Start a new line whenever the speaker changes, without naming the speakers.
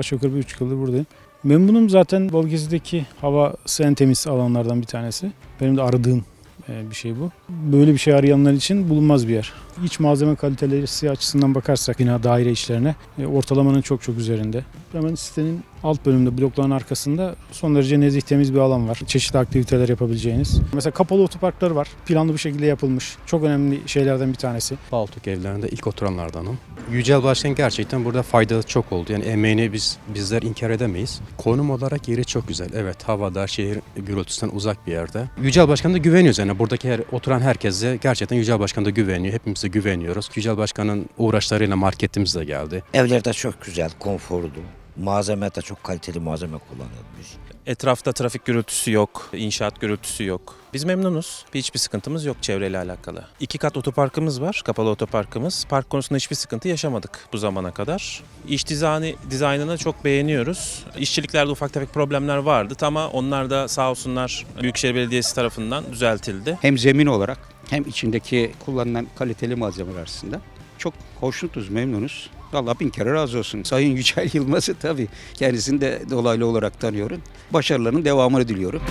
Aşağı yukarı bir üç yıldır buradayım. Memnunum zaten Balıkesir'deki havası en temiz alanlardan bir tanesi. Benim de aradığım e, bir şey bu. Böyle bir şey arayanlar için bulunmaz bir yer. İç malzeme kaliteleri açısından bakarsak bina daire içlerine e, ortalamanın çok çok üzerinde. Hemen sitenin alt bölümünde blokların arkasında son derece nezih temiz bir alan var. Çeşitli aktiviteler yapabileceğiniz. Mesela kapalı otoparklar var. Planlı bir şekilde yapılmış. Çok önemli şeylerden bir tanesi.
Baltık evlerinde ilk oturanlardanım. Yücel Başkan gerçekten burada faydalı çok oldu. Yani emeğini biz bizler inkar edemeyiz. Konum olarak yeri çok güzel. Evet havada şehir gürültüsünden uzak bir yerde. Yücel Başkan'a da güveniyoruz yani. Buradaki her, oturan herkese gerçekten Yücel Başkan da güveniyor. Hepimiz güveniyoruz. Yücel Başkan'ın uğraşlarıyla marketimiz de geldi.
Evler de çok güzel, konforlu. Malzeme de çok kaliteli malzeme kullanılmış.
Etrafta trafik gürültüsü yok, inşaat gürültüsü yok. Biz memnunuz. Hiçbir sıkıntımız yok çevreyle alakalı. İki kat otoparkımız var, kapalı otoparkımız. Park konusunda hiçbir sıkıntı yaşamadık bu zamana kadar. İş dizaynı, dizaynını çok beğeniyoruz. İşçiliklerde ufak tefek problemler vardı ama onlar da sağ olsunlar Büyükşehir Belediyesi tarafından düzeltildi.
hem zemin olarak hem içindeki kullanılan kaliteli malzemeler açısından çok hoşnutuz, memnunuz. Allah bin kere razı olsun. Sayın Yücel Yılmaz'ı tabii kendisini de dolaylı olarak tanıyorum. Başarılarının devamını diliyorum.